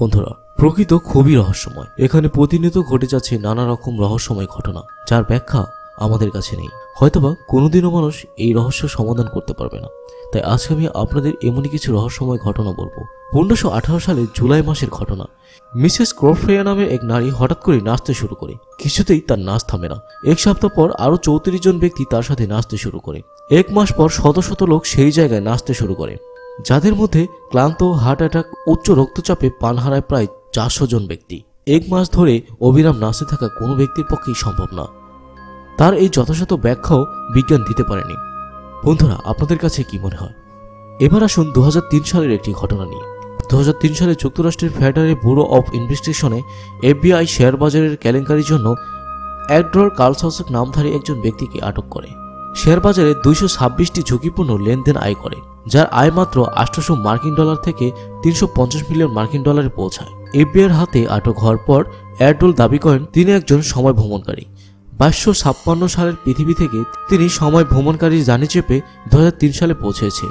বন্ধুরা, প্রকৃত খুবই রহস্যময়। এখানে প্রতিনিয়ত ঘটে যাচ্ছে নানা রকম রহস্যময় ঘটনা, যার ব্যাখ্যা আমাদের কাছে নেই। হয়তোবা কোনোদিনও মানুষ এই রহস্য সমাধান করতে পারবে না। তাই আজকে আমি আপনাদের এমনই কিছু রহস্যময় ঘটনা বলব। পনেরোশো আঠারো সালের জুলাই মাসের ঘটনা। মিসেস ক্রফ্রেয়া নামে এক নারী হঠাৎ করে নাচতে শুরু করে। কিছুতেই তার নাচ থামে না। এক সপ্তাহ পর আরও চৌত্রিশ জন ব্যক্তি তার সাথে নাচতে শুরু করে। এক মাস পর শত শত লোক সেই জায়গায় নাচতে শুরু করে। যাদের মধ্যে ক্লান্ত, হার্ট অ্যাটাক, উচ্চ রক্তচাপে পান হারায় প্রায় চারশো জন ব্যক্তি। এক মাস ধরে অবিরাম নাচতে থাকা কোনো ব্যক্তির পক্ষেই সম্ভব না। তার এই যথাযথ ব্যাখ্যাও বিজ্ঞান দিতে পারেনি। বন্ধুরা, আপনাদের কাছে কি মনে হয়? এবার আসুন দু হাজার তিন সালের একটি ঘটনা নিয়ে। দু হাজার তিন সালে যুক্তরাষ্ট্রের ফেডারেল ব্যুরো অফ ইনভেস্টিগেশনে এফবিআই শেয়ার বাজারের কেলেঙ্কারির জন্য অ্যাড্রর কার্লসক নামধারী একজন ব্যক্তিকে আটক করে। শেয়ার বাজারে দুইশো ছাব্বিশটি ঝুঁকিপূর্ণ লেনদেন আয় করে। যার আয় মাত্র আটশোশো মার্কিন ডলার থেকে তিনশো পঞ্চাশ মিলিয়ন মার্কিন ডলারে পৌঁছায়। এফবিআইয়ের হাতে আটক হওয়ার পর অ্যাড্রোল দাবি করেন, তিনি একজন সময় ভ্রমণকারী। বাইশশো ছাপ্পান্ন সালের পৃথিবী থেকে তিনি সময় ভ্রমণকারী জানি চেপে দু সালে পৌঁছেছে।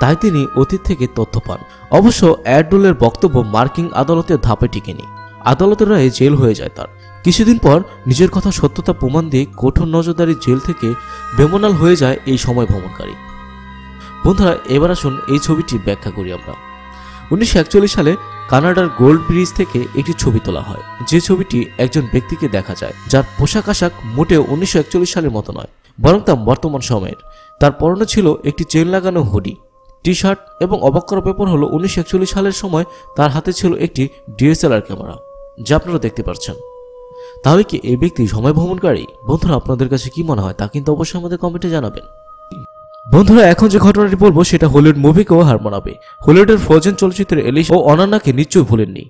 তাই তিনি অতীত থেকে তথ্য পান। অবশ্য অ্যাডোলের বক্তব্য মার্কিন আদালতের ধাপে টিকেনি। আদালতের রায়ে জেল হয়ে যায় তার। কিছুদিন পর নিজের কথা সত্যতা প্রমাণ দিয়ে কঠোর নজরদারি জেল থেকে বেমনাল হয়ে যায় এই সময় ভ্রমণকারী। বন্ধুরা, এবার আসুন এই ছবিটি ব্যাখ্যা করি আমরা। উনিশশো একচল্লিশ সালে কানাডার গোল্ড ব্রিজ থেকে একটি ছবি তোলা হয়। যে ছবিটি একজন ব্যক্তিকে দেখা যায়, যার পোশাক আশাক মোটেও উনিশশো সালের মতো নয়, বরং তা বর্তমান সময়ের। তার পরনে ছিল একটি চেন লাগানো হুডি টি শার্ট এবং অবাক করার ব্যাপার হলো উনিশশো একচল্লিশ সালের সময় তার হাতে ছিল একটি ডিএসএলআর ক্যামেরা, যা আপনারা দেখতে পাচ্ছেন। তাহলে কি এই ব্যক্তি সময় ভ্রমণকারী? বন্ধুরা, আপনাদের কাছে কি মনে হয় তা কিন্তু অবশ্যই আমাদের কমেন্টে জানাবেন। বন্ধুরা, এখন যে ঘটনাটি বলব, সেটা হলিউড মুভিকেও হার মানাবে। হলিউডের ফ্রোজেন চলচ্চিত্রের এলিশ ও অনান্নাকে নিশ্চয়ই ভুলেননি,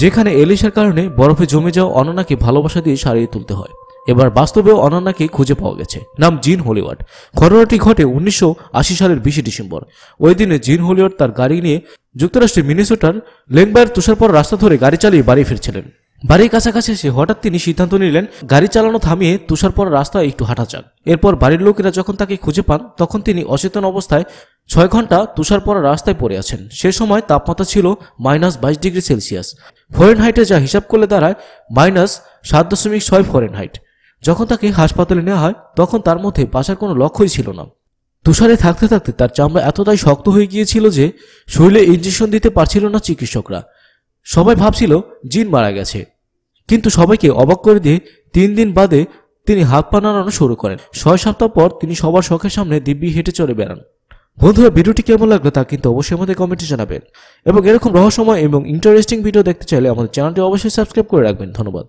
যেখানে এলিশার কারণে বরফে জমে যাওয়া অনন্যাকে ভালোবাসা দিয়ে সারিয়ে তুলতে হয়। এবার বাস্তবেও অনন্যাকে খুঁজে পাওয়া গেছে, নাম জিন হলিওয়ার্ড। ঘটনাটি ঘটে উনিশশো আশি সালের বিশে ডিসেম্বর। ওই দিনে জিন হলিওয়ার্ড তার গাড়ি নিয়ে যুক্তরাষ্ট্রের মিনেসোটার লেংবায়ের তুষারপর রাস্তা ধরে গাড়ি চালিয়ে বাড়ি ফিরছিলেন। বাড়ির কাছাকাছি এসে হঠাৎ তিনি সিদ্ধান্ত নিলেন, গাড়ি চালানো থামিয়ে তুষার পর রাস্তায় একটু হাঁটা যান এরপর বাড়ির লোকেরা যখন তাকে খুঁজে পান, তখন তিনি অচেতন অবস্থায় ছয় ঘণ্টা তুষার পর রাস্তায় পড়ে আছেন। সে সময় তাপমাত্রা ছিল মাইনাস বাইশ ডিগ্রি সেলসিয়াস। ফরেন হাইটে যা হিসাব করলে দাঁড়ায়, মাইনাস সাত দশমিক ছয় ফরেন হাইট যখন তাকে হাসপাতালে নেওয়া হয়, তখন তার মধ্যে বাঁচার কোনো লক্ষ্যই ছিল না। তুষারে থাকতে থাকতে তার চামড়া এতটাই শক্ত হয়ে গিয়েছিল যে, শরীরে ইঞ্জেকশন দিতে পারছিল না চিকিৎসকরা। সবাই ভাবছিল, জিন মারা গেছে। কিন্তু সবাইকে অবাক করে দিয়ে তিন দিন বাদে তিনি হাত পা নাড়ানো শুরু করেন। ছয় সপ্তাহ পর তিনি সবার শখের সামনে দিব্যি হেঁটে চলে বেড়ান। বন্ধুরা, ভিডিওটি কেমন লাগল তা কিন্তু অবশ্যই আমাদের কমেন্টে জানাবেন। এবং এরকম রহস্যময় এবং ইন্টারেস্টিং ভিডিও দেখতে চাইলে আমাদের চ্যানেলটি অবশ্যই সাবস্ক্রাইব করে রাখবেন। ধন্যবাদ।